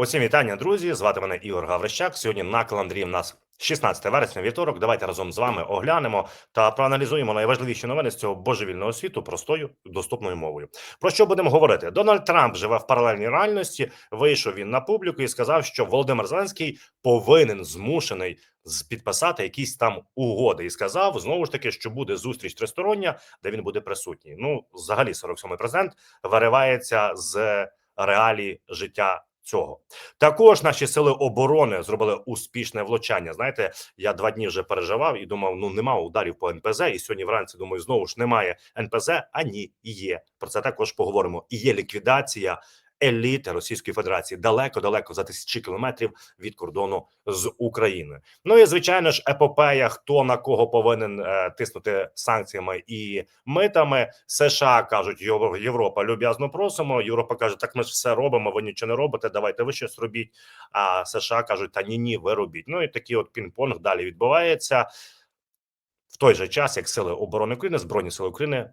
Усім вітання, друзі. Звати мене Ігор Гаврищак. Сьогодні на календарі в нас 16 вересня, вівторок. Давайте разом з вами оглянемо та проаналізуємо найважливіші новини з цього божевільного світу простою доступною мовою. Про що будемо говорити? Дональд Трамп живе в паралельній реальності. Вийшов він на публіку і сказав, що Володимир Зеленський повинен змушений підписати якісь там угоди, і сказав знову ж таки, що буде зустріч тристороння, де він буде присутній. Ну, взагалі, 47-й президент виривається з реалій життя цього. Також наші сили оборони зробили успішне влучання. Знаєте, я два дні вже переживав і думав: ну нема ударів по НПЗ. І сьогодні вранці думаю, знову ж немає НПЗ. А ні, і є. Про це також поговоримо. І є ліквідація еліти Російської Федерації далеко, далеко за тисячі кілометрів від кордону з Україною. Ну і звичайно ж, епопея, хто на кого повинен е, тиснути санкціями і митами. США кажуть, «Євро- Європа люб'язно просимо. Європа каже, так ми ж все робимо. Ви нічого не робите. Давайте ви щось робіть. А США кажуть, та ні, ні, ви робіть. Ну і такий от пінг-понг далі відбувається в той же час, як сили оборони України, збройні сили України.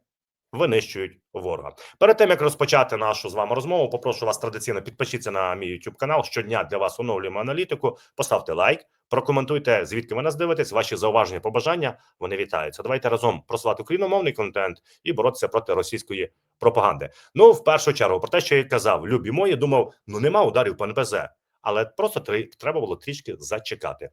Винищують ворога. Перед тим як розпочати нашу з вами розмову, попрошу вас традиційно підпишіться на мій YouTube канал. Щодня для вас оновлюємо аналітику. Поставте лайк, прокоментуйте, звідки ви нас дивитесь. Ваші зауваження, побажання вони вітаються. Давайте разом просувати україномовний контент і боротися проти російської пропаганди. Ну, в першу чергу, про те, що я казав, любі мої, думав, ну нема ударів по НПЗ, але просто треба було трішки зачекати.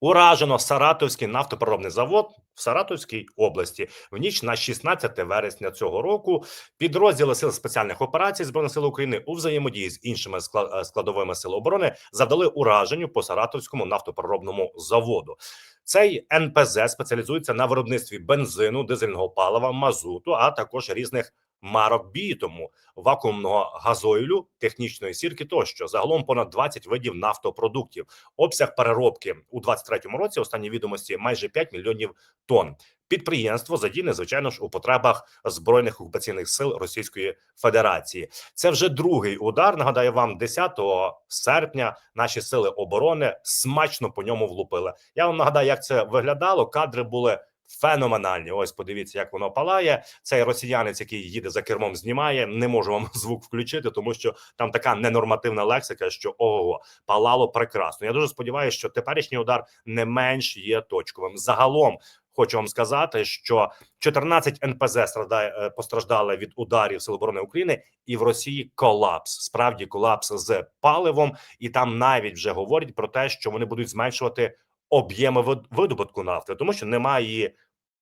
Уражено Саратовський нафтопереробний завод в Саратовській області в ніч на 16 вересня цього року. Підрозділи сил спеціальних операцій збройних сил України у взаємодії з іншими е, складовими сил оборони завдали ураженню по Саратовському нафтопереробному заводу. Цей НПЗ спеціалізується на виробництві бензину, дизельного палива, мазуту, а також різних марок бітуму, вакуумного газойлю, технічної сірки тощо. Загалом понад 20 видів нафтопродуктів. Обсяг переробки у 23-му році. Останні відомості майже 5 мільйонів тонн. Підприємство задіяне, звичайно ж, у потребах збройних окупаційних сил Російської Федерації. Це вже другий удар. Нагадаю вам, 10 серпня наші сили оборони смачно по ньому влупили. Я вам нагадаю, як це виглядало. Кадри були. Феноменальні, ось подивіться, як воно палає. Цей росіянець, який їде за кермом, знімає. Не можу вам звук включити, тому що там така ненормативна лексика, що ого, палало прекрасно. Я дуже сподіваюся, що теперішній удар не менш є точковим. Загалом хочу вам сказати, що 14 НПЗ страдає е, постраждали від ударів Сил оборони України, і в Росії колапс. Справді колапс з паливом, і там навіть вже говорять про те, що вони будуть зменшувати об'єми вид- видобутку нафти, тому що немає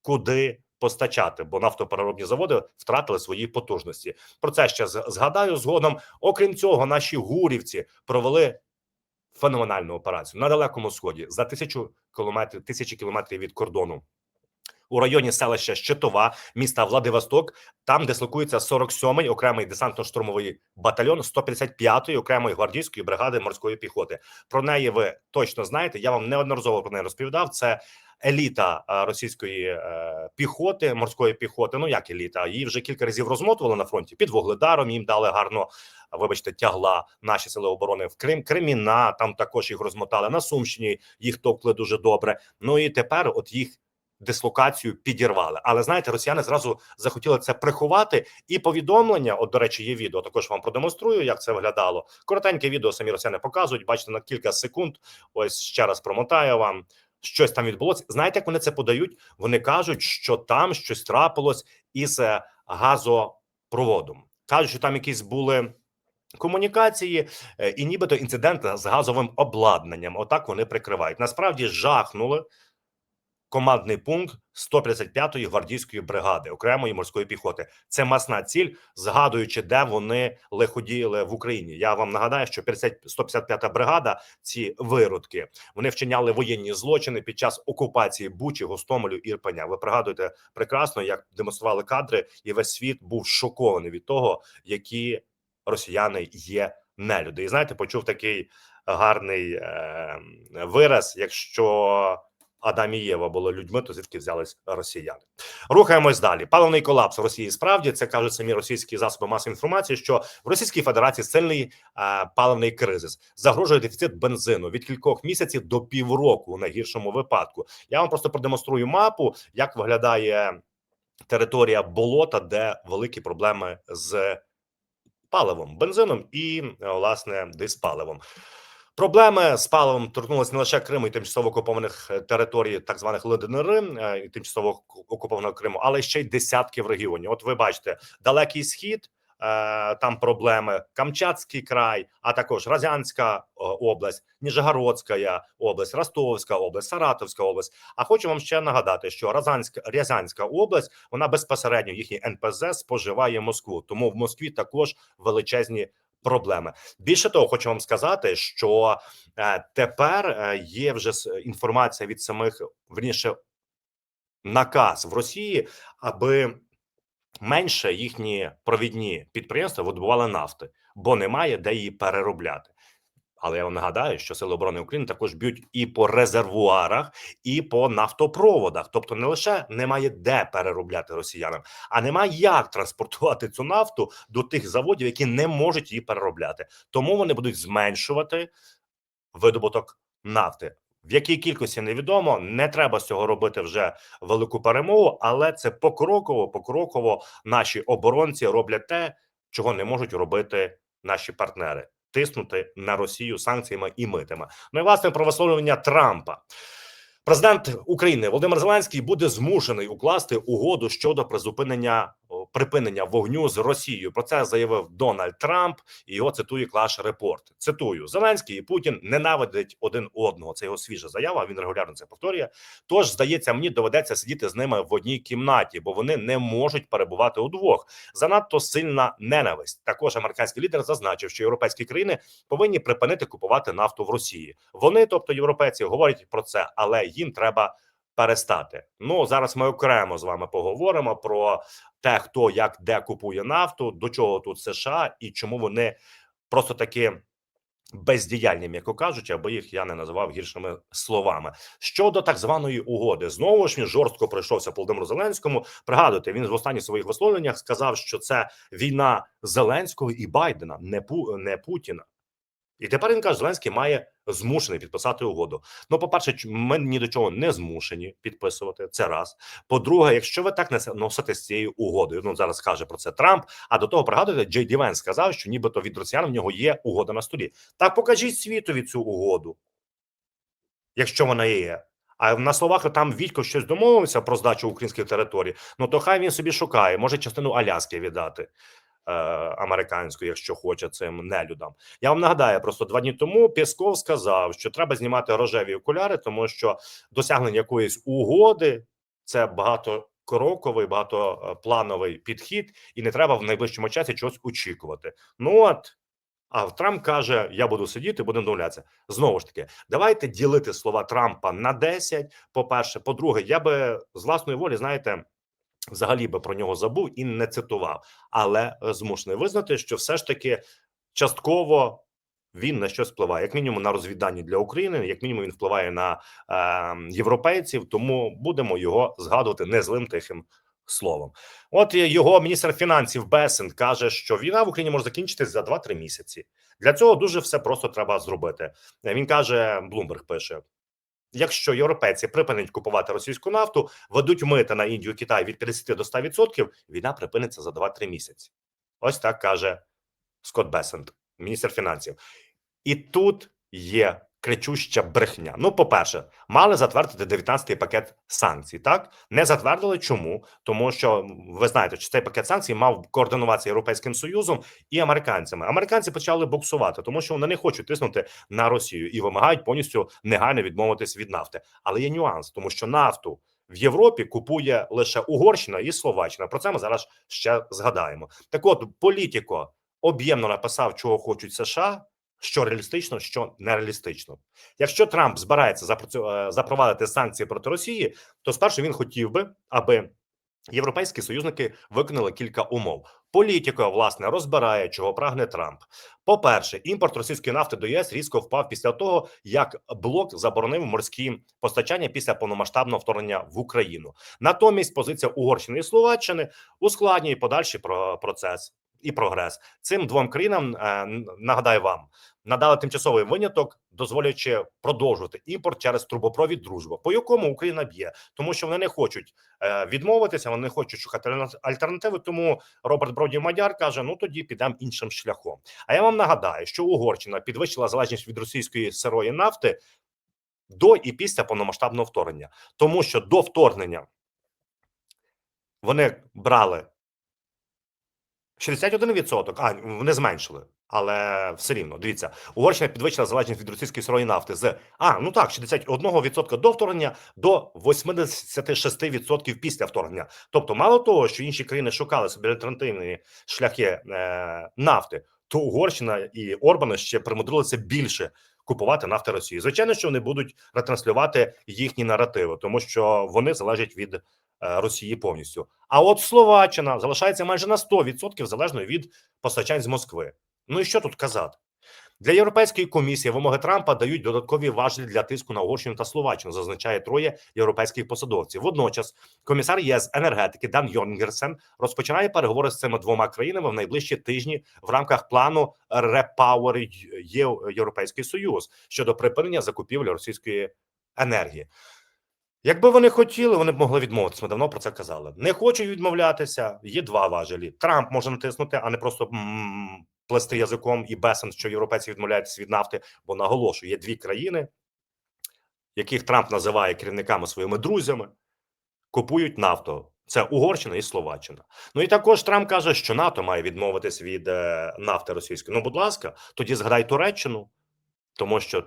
куди постачати, бо нафтопереробні заводи втратили свої потужності. Про це ще згадаю згодом. Окрім цього, наші гурівці провели феноменальну операцію на далекому сході за тисячу кілометрів, тисячі кілометрів від кордону. У районі селища Щитова, міста Владивосток, там дислокується 47-й окремий десантно-штурмовий батальйон 155-ї окремої гвардійської бригади морської піхоти. Про неї ви точно знаєте. Я вам неодноразово про неї розповідав. Це еліта російської е, піхоти, морської піхоти. Ну як еліта, її вже кілька разів розмотували на фронті під Вугледаром. Їм дали гарно, вибачте, тягла наші сили оборони в Крим. Креміна там також їх розмотали на Сумщині. Їх товкли дуже добре. Ну і тепер, от їх дислокацію підірвали. Але знаєте, росіяни зразу захотіли це приховати. І повідомлення, от до речі, є відео. Також вам продемонструю, як це виглядало. Коротеньке відео самі росіяни показують. Бачите на кілька секунд. Ось ще раз промотаю вам. Щось там відбулося. Знаєте, як вони це подають? Вони кажуть, що там щось трапилось із е, газопроводом. кажуть, що там якісь були. Комунікації е, і нібито інцидент з газовим обладнанням. Отак вони прикривають. Насправді жахнули командний пункт 155-ї гвардійської бригади окремої морської піхоти. Це масна ціль, згадуючи, де вони лиходіяли в Україні. Я вам нагадаю, що 50 155-та бригада, ці виродки, вони вчиняли воєнні злочини під час окупації Бучі, Гостомелю, Ірпеня. Ви пригадуєте прекрасно, як демонстрували кадри, і весь світ був шокований від того, які росіяни є нелюди. І знаєте, почув такий гарний е, вираз: якщо Адам і Єва були людьми, то звідки взялись росіяни? Рухаємось далі. Паливний колапс в Росії справді це кажуть самі російські засоби масової інформації, що в Російській Федерації сильний е, паливний кризис загрожує дефіцит бензину від кількох місяців до півроку у найгіршому випадку. Я вам просто продемонструю мапу, як виглядає територія болота, де великі проблеми з паливом, бензином і е, власне диспаливом. Проблеми з паливом торкнулися не лише Криму і тимчасово окупованих е, територій, так званих ЛДНР е, і тимчасово окупованого Криму, але ще й десятків регіонів. От ви бачите, далекий схід. е, Там проблеми Камчатський край, а також Разянська область, Ніжегородська область, Ростовська область, Саратовська область. А хочу вам ще нагадати, що Разанська Рязанська область вона безпосередньо їхній НПЗ споживає Москву, тому в Москві також величезні проблеми. Більше того, хочу вам сказати, що е, тепер е, є вже інформація від самих верніше наказ в Росії, аби менше їхні провідні підприємства видобували нафти, бо немає де її переробляти. Але я вам нагадаю, що сили оборони України також б'ють і по резервуарах, і по нафтопроводах. Тобто, не лише немає де переробляти росіянам, а немає як транспортувати цю нафту до тих заводів, які не можуть її переробляти. Тому вони будуть зменшувати видобуток нафти. В якій кількості невідомо, не треба з цього робити вже велику перемогу, але це покроково, покроково наші оборонці роблять те, чого не можуть робити наші партнери тиснути на Росію санкціями і митами. Ну і власне про висловлювання Трампа. Президент України Володимир Зеленський буде змушений укласти угоду щодо призупинення припинення вогню з Росією. Про це заявив Дональд Трамп. І його цитує Клаш Репорт. Цитую: Зеленський і Путін ненавидять один одного. Це його свіжа заява. Він регулярно це повторює. Тож здається, мені доведеться сидіти з ними в одній кімнаті, бо вони не можуть перебувати удвох. Занадто сильна ненависть. Також американський лідер зазначив, що європейські країни повинні припинити купувати нафту в Росії. Вони, тобто європейці, говорять про це, але їм треба перестати. Ну зараз ми окремо з вами поговоримо про те, хто як де купує нафту, до чого тут США і чому вони просто таки. Бездіяльні, м'яко кажучи, або їх я не називав гіршими словами щодо так званої угоди. Знову ж він жорстко пройшовся Володимиру Зеленському. Пригадуйте, він в останніх своїх висловленнях сказав, що це війна Зеленського і Байдена, не Пу не Путіна. І тепер він каже, Зеленський має змушений підписати угоду. Ну, по-перше, ми ні до чого не змушені підписувати. Це раз. По-друге, якщо ви так носите з цією угодою, ну зараз каже про це Трамп. А до того пригадуєте, Джей Ді Венс сказав, що нібито від росіян в нього є угода на столі. Так покажіть світові цю угоду, якщо вона є. А на словах там Вітько щось домовився про здачу українських територій. Ну то хай він собі шукає, може частину Аляски віддати американську, якщо хоче цим нелюдам. Я вам нагадаю, просто два дні тому Пєсков сказав, що треба знімати рожеві окуляри, тому що досягнення якоїсь угоди це багатокроковий, багатоплановий підхід, і не треба в найближчому часі чогось очікувати. Ну от. А Трамп каже: Я буду сидіти, будемо домовлятися. Знову ж таки, давайте ділити слова Трампа на 10, По-перше, по-друге, я би з власної волі, знаєте, взагалі би про нього забув і не цитував, але е, змушений визнати, що все ж таки частково він на щось впливає, як мінімум на розвіддані для України, як мінімум він впливає на е, європейців. Тому будемо його згадувати не злим тихим словом. От його міністр фінансів Бесен каже, що війна в Україні може закінчитись за 2-3 місяці. Для цього дуже все просто треба зробити. Е, Він каже: Блумберг пише. Якщо європейці припинять купувати російську нафту, ведуть мита на Індію Китай від 50 до 100%, війна припиниться за 2-3 місяці. Ось так каже Скотт Бесент, міністр фінансів. І тут є кричуща брехня. Ну, по-перше, мали затвердити 19-й пакет санкцій. Так не затвердили. Чому? Тому що ви знаєте, що цей пакет санкцій мав координуватися європейським союзом і американцями. Американці почали буксувати, тому що вони не хочуть тиснути на Росію і вимагають повністю негайно відмовитись від нафти. Але є нюанс, тому що нафту. В Європі купує лише Угорщина і Словаччина. Про це ми зараз ще згадаємо. Так, от політико об'ємно написав, чого хочуть США, що реалістично, що нереалістично. Якщо Трамп збирається е, запровадити санкції проти Росії, то спершу він хотів би, аби європейські союзники виконали кілька умов. Політика власне розбирає, чого прагне Трамп. По перше, імпорт російської нафти до ЄС різко впав після того, як блок заборонив морські постачання після повномасштабного вторгнення в Україну. Натомість позиція Угорщини і Словаччини ускладнює подальший про- процес. І прогрес. Цим двом країнам е, нагадаю вам надали тимчасовий виняток, дозволяючи продовжувати імпорт через трубопровід дружба, по якому Україна б'є, тому що вони не хочуть е, відмовитися, вони не хочуть шукати альтернативи. Тому Роберт Бродів Мадяр каже: ну тоді підемо іншим шляхом. А я вам нагадаю, що Угорщина підвищила залежність від російської сирої нафти до і після повномасштабного вторгнення, тому що до вторгнення вони брали 61%, а вони зменшили. Але все рівно, дивіться, Угорщина підвищила залежність від російської сирої нафти з а ну так, 61% до вторгнення до 86% після вторгнення. Тобто, мало того, що інші країни шукали собі альтернативні шляхи е, нафти, то Угорщина і Орбан ще примудрилися більше купувати нафти Росії. Звичайно, що вони будуть ретранслювати їхні наративи, тому що вони залежать від е, Росії повністю. А от Словаччина залишається майже на 100% залежною від постачань з Москви. Ну і що тут казати? Для європейської комісії вимоги Трампа дають додаткові важелі для тиску на Угорщину та Словаччину, зазначає троє європейських посадовців. Водночас, комісар ЄС енергетики Дан Йонгерсен розпочинає переговори з цими двома країнами в найближчі тижні в рамках плану Repower Європейський Союз щодо припинення закупівель російської енергії. Якби вони хотіли, вони б могли відмовитися. Ми давно про це казали. Не хочуть відмовлятися. Є два важелі. Трамп може натиснути, а не просто плести язиком і бесен, що європейці відмовляються від нафти. Бо наголошую, є дві країни, яких Трамп називає керівниками своїми друзями, купують нафту. Це Угорщина і Словаччина. Ну і також Трамп каже, що НАТО має відмовитись від е, нафти російської. Ну, будь ласка, тоді згадай Туреччину. Тому що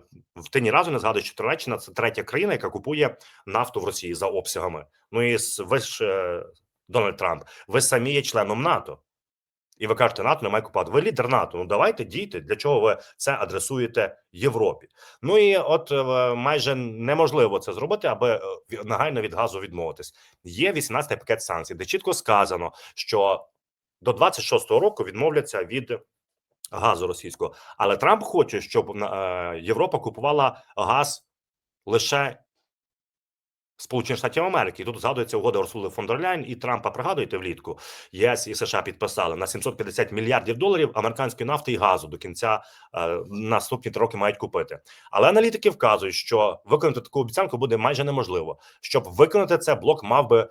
ти ні разу не згадуєш, що Туреччина це третя країна, яка купує нафту в Росії за обсягами. Ну і ви ж е, Дональд Трамп, ви самі є членом НАТО, і ви кажете, НАТО не має купувати. Ви лідер НАТО. Ну давайте дійте. Для чого ви це адресуєте Європі? Ну і от е, майже неможливо це зробити, аби е, негайно від газу відмовитись. Є 18-й пакет санкцій, де чітко сказано, що до 26-го року відмовляться від газу російського. Але Трамп хоче, щоб е, Європа купувала газ лише Сполучених Штатів Америки. Тут згадується угода Урсули фон дер Ляйн і Трампа. Пригадуєте влітку? ЄС і США підписали на 750 мільярдів доларів американської нафти і газу до кінця е, наступні роки мають купити. Але аналітики вказують, що виконати таку обіцянку буде майже неможливо. Щоб виконати це, блок мав би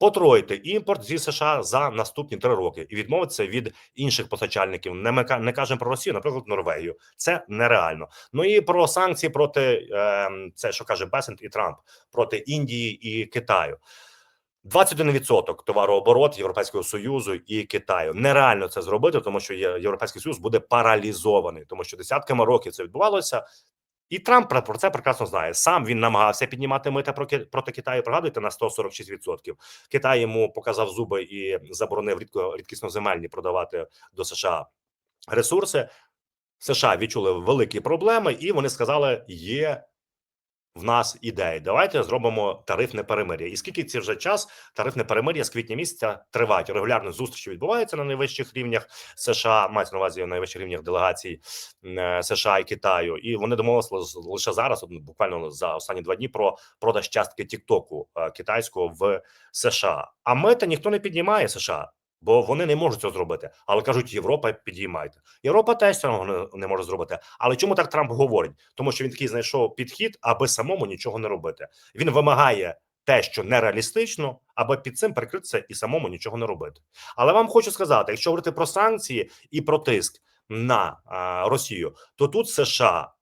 потроїти імпорт зі США за наступні три роки і відмовитися від інших постачальників. Не ми не кажемо про Росію, наприклад, Норвегію. Це нереально. Ну і про санкції проти е, це, що каже Бесент і Трамп проти Індії і Китаю. 21% товарооборот Європейського союзу і Китаю нереально це зробити, тому що Європейський союз буде паралізований, тому що десятками років це відбувалося. І Трамп про це прекрасно знає. Сам він намагався піднімати мита проти, Китаю. Пригадуєте на 146%. Китай йому показав зуби і заборонив рідко рідкісноземельні продавати до США ресурси. США відчули великі проблеми, і вони сказали: є в нас ідеї. Давайте зробимо тарифне перемир'я. І скільки це вже час тарифне перемир'я з квітня місяця тривають. Регулярно зустрічі відбуваються на найвищих рівнях США, мається на увазі на найвищих рівнях делегацій е, США і Китаю. І вони домовилися лише зараз, буквально за останні два дні, про продаж частки Тіктоку е, китайського в США. А мета ніхто не піднімає США. Бо вони не можуть цього зробити, але кажуть, Європа підіймайте. Європа теж цього не, може зробити. Але чому так Трамп говорить? Тому що він такий знайшов підхід, аби самому нічого не робити. Він вимагає те, що нереалістично, аби під цим прикритися і самому нічого не робити. Але вам хочу сказати: якщо говорити про санкції і про тиск на Росію, то тут США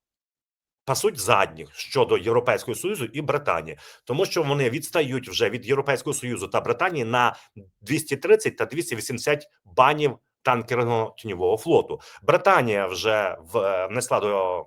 пасуть задніх щодо Європейського союзу і Британії, тому що вони відстають вже від Європейського союзу та Британії на 230 та 280 банів танкерного тіньового флоту. Британія вже е, внесла до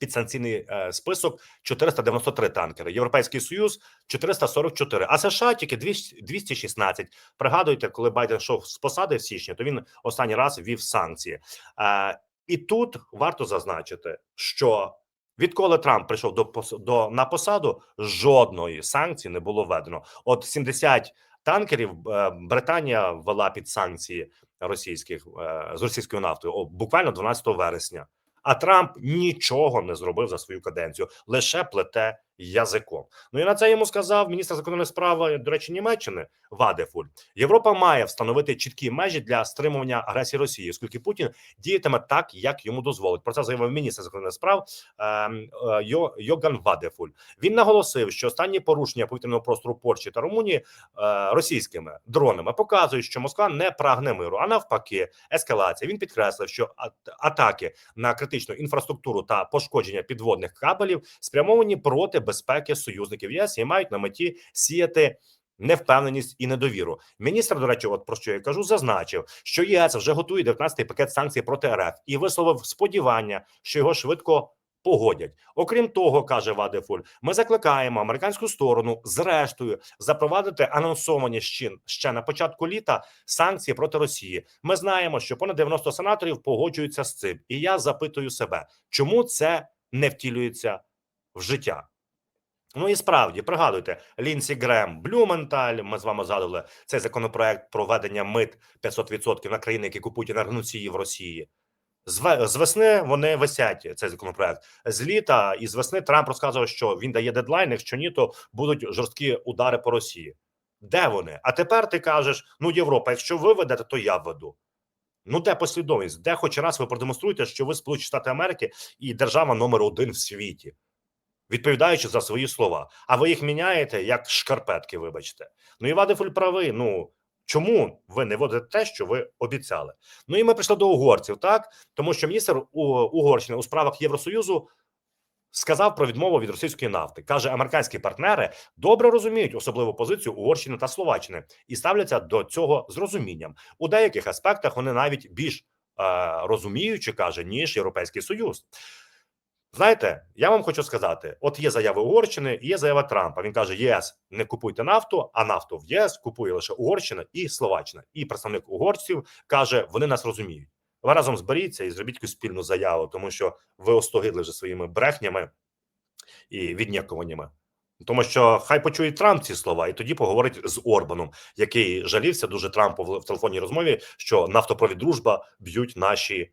підсанкційний е, список 493 танкери. Європейський союз 444, а США тільки 216. Пригадуйте, коли Байден йшов з посади в січні, то він останній раз ввів санкції. Е, і тут варто зазначити, що відколи Трамп прийшов до до на посаду, жодної санкції не було введено. От 70 танкерів е, Британія ввела під санкції російських е, з російською нафтою буквально 12 вересня. А Трамп нічого не зробив за свою каденцію, лише плете язиком. Ну і на це йому сказав міністр закордонних справ, до речі, Німеччини Вадефуль. Європа має встановити чіткі межі для стримування агресії Росії, оскільки Путін діятиме так, як йому дозволить. Про це заявив міністр закордонних справ е, е, Йо, Йоган Вадефуль. Він наголосив, що останні порушення повітряного простору Польщі та Румунії е, російськими дронами показують, що Москва не прагне миру, а навпаки, ескалація. Він підкреслив, що атаки на критичну інфраструктуру та пошкодження підводних кабелів спрямовані проти безпеки союзників ЄС і мають на меті сіяти. Невпевненість і недовіру. Міністр, до речі, от про що я кажу, зазначив, що ЄС вже готує 19-й пакет санкцій проти РФ і висловив сподівання, що його швидко погодять. Окрім того, каже Вадефуль, ми закликаємо американську сторону, зрештою, запровадити анонсовані ще, на початку літа санкції проти Росії. Ми знаємо, що понад 90 сенаторів погоджуються з цим, і я запитую себе, чому це не втілюється в життя. Ну і справді пригадуйте Лінсі Грем, Блюменталь. Ми з вами згадували цей законопроект про введення мит 500% на країни, які купують енергоносії в Росії. З весни вони висять цей законопроект. З літа і з весни Трамп розказував, що він дає дедлайн, якщо ні, то будуть жорсткі удари по Росії. Де вони? А тепер ти кажеш: ну Європа, якщо ви ведете, то я веду. Ну де послідовність? Де хоч раз ви продемонструєте, що ви Сполучені Штати Америки і держава номер один в світі, відповідаючи за свої слова. А ви їх міняєте як шкарпетки, вибачте. Ну і Вадифуль правий. Ну чому ви не водите те, що ви обіцяли? Ну і ми прийшли до угорців, так тому що міністр Угорщини у справах Євросоюзу сказав про відмову від російської нафти. каже, американські партнери добре розуміють особливу позицію Угорщини та Словаччини і ставляться до цього з розумінням. У деяких аспектах вони навіть більш е, розуміючі, каже, ніж Європейський Союз. Знаєте, я вам хочу сказати: от є заява Угорщини, і є заява Трампа. Він каже: ЄС не купуйте нафту, а нафту в ЄС купує лише Угорщина і Словаччина. І представник угорців каже: вони нас розуміють. Ви разом зберіться і зробіть якусь спільну заяву, тому що ви остогидли вже своїми брехнями і віднякуваннями. Тому що хай почує Трамп ці слова, і тоді поговорить з Орбаном, який жалівся дуже Трампу в телефонній розмові, що нафтопровід дружба б'ють наші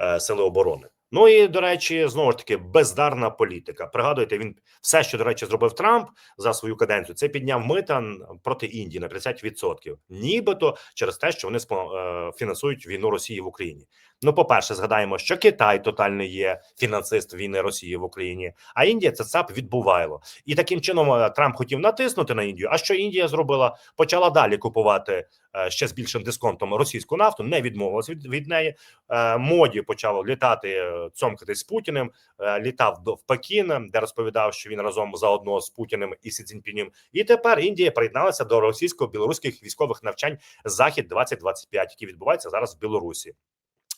е, сили оборони. Ну і до речі, знову ж таки, бездарна політика. Пригадуєте, він все, що до речі, зробив Трамп за свою каденцію, це підняв мита проти Індії на 50%. Нібито через те, що вони е, фінансують війну Росії в Україні. Ну, по перше, згадаємо, що Китай тотальний є фінансист війни Росії в Україні, а Індія це ЦАП відбувайло. І таким чином е, Трамп хотів натиснути на Індію. А що Індія зробила? Почала далі купувати е, ще з більшим дисконтом російську нафту, не відмовилась від, від неї. Е, Моді почав літати, е, з Путіним. Літав до в Пекін, де розповідав, що він разом заодно з Путіним і Сі Цзіньпінем. І тепер Індія приєдналася до російсько-білоруських військових навчань Захід 2025 які відбуваються зараз в Білорусі.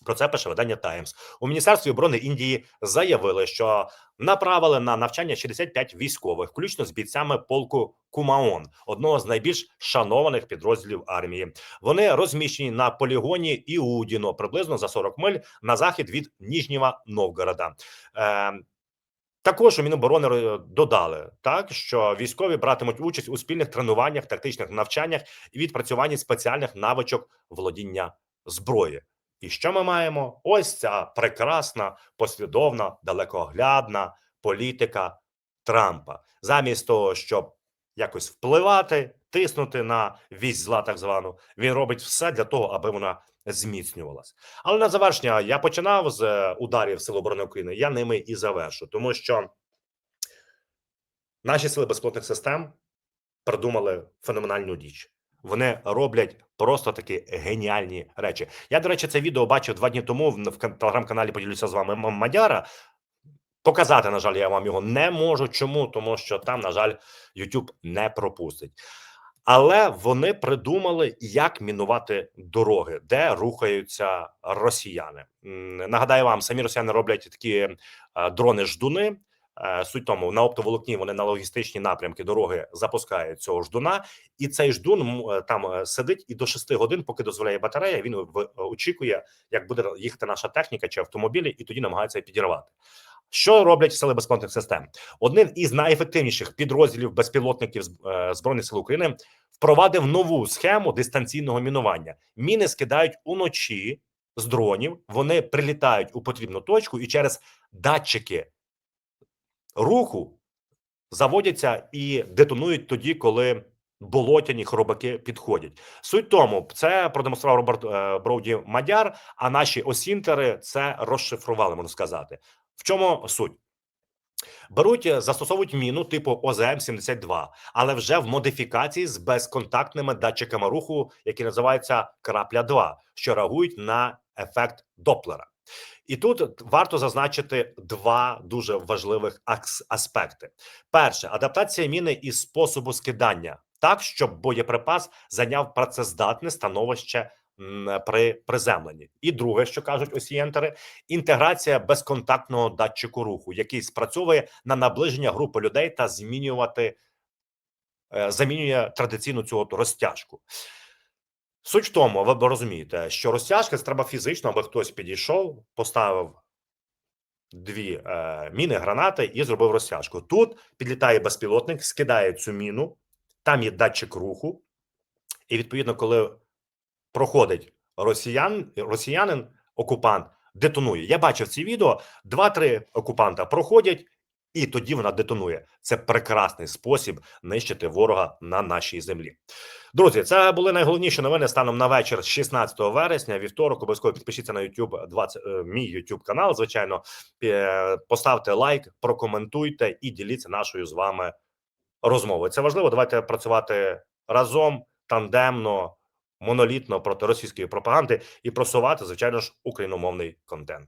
Про це пише видання Таймс у міністерстві оборони Індії. Заявили, що направили на навчання 65 військових, включно з бійцями полку Кумаон, одного з найбільш шанованих підрозділів армії. Вони розміщені на полігоні Іудіно, приблизно за 40 миль на захід від Ніжнєва Новгорода. Е, також у Міноборони додали так, що військові братимуть участь у спільних тренуваннях, тактичних навчаннях і відпрацюванні спеціальних навичок володіння зброї. І що ми маємо? Ось ця прекрасна, послідовна, далекоглядна політика Трампа. Замість того, щоб якось впливати, тиснути на вісь зла, так звану, він робить все для того, аби вона зміцнювалась. Але на завершення я починав з е, ударів Сил оборони України. Я ними і завершу, тому що наші сили безпілотних систем придумали феноменальну річ. Вони роблять просто такі геніальні речі. Я, до речі, це відео бачив два дні тому в в кан- телеграм-каналі. Поділюся з вами Мадяра. Показати, на жаль, я вам його не можу. Чому? Тому що там, на жаль, YouTube не пропустить. Але вони придумали, як мінувати дороги, де рухаються росіяни. Нагадаю вам, самі росіяни роблять такі е, дрони-ждуни. Е, Суть тому, на оптоволокні вони на логістичні напрямки дороги запускають цього ждуна, і цей ждун е, там е, сидить і до 6 годин, поки дозволяє батарея, він очікує, як буде їхати наша техніка чи автомобілі, і тоді намагається підірвати. Що роблять сили безпілотних систем? Одним із найефективніших підрозділів безпілотників збройних сил України впровадив нову схему дистанційного мінування. Міни скидають уночі з дронів, вони прилітають у потрібну точку і через датчики руху заводяться і детонують тоді, коли болотяні хробаки підходять. Суть тому, це продемонстрував Роберт е, Броуді Мадяр. А наші осінтери це розшифрували, можна сказати. В чому суть? Беруть, е, застосовують міну типу ОЗМ-72, але вже в модифікації з безконтактними датчиками руху, які називаються крапля 2 що реагують на ефект Доплера. І тут варто зазначити два дуже важливих аспекти: перше адаптація міни і способу скидання, так щоб боєприпас зайняв працездатне становище при приземленні. І друге, що кажуть осієнтери, інтеграція безконтактного датчику руху, який спрацьовує на наближення групи людей та змінювати е, замінює традиційну цю от розтяжку. Суть в тому, ви розумієте, що розтяжка це треба фізично, аби хтось підійшов, поставив дві е, міни, гранати і зробив розтяжку. Тут підлітає безпілотник, скидає цю міну, там є датчик руху, і відповідно, коли проходить росіян, росіянин, окупант детонує. Я бачив ці відео: два-три окупанта проходять, і тоді вона детонує. Це прекрасний спосіб нищити ворога на нашій землі. Друзі, це були найголовніші новини станом на вечір 16 вересня. Вівторок обов'язково підпишіться на YouTube 20, е, мій YouTube канал. Звичайно, поставте лайк, прокоментуйте і діліться нашою з вами розмовою. Це важливо. Давайте працювати разом, тандемно, монолітно проти російської пропаганди і просувати, звичайно ж, україномовний контент.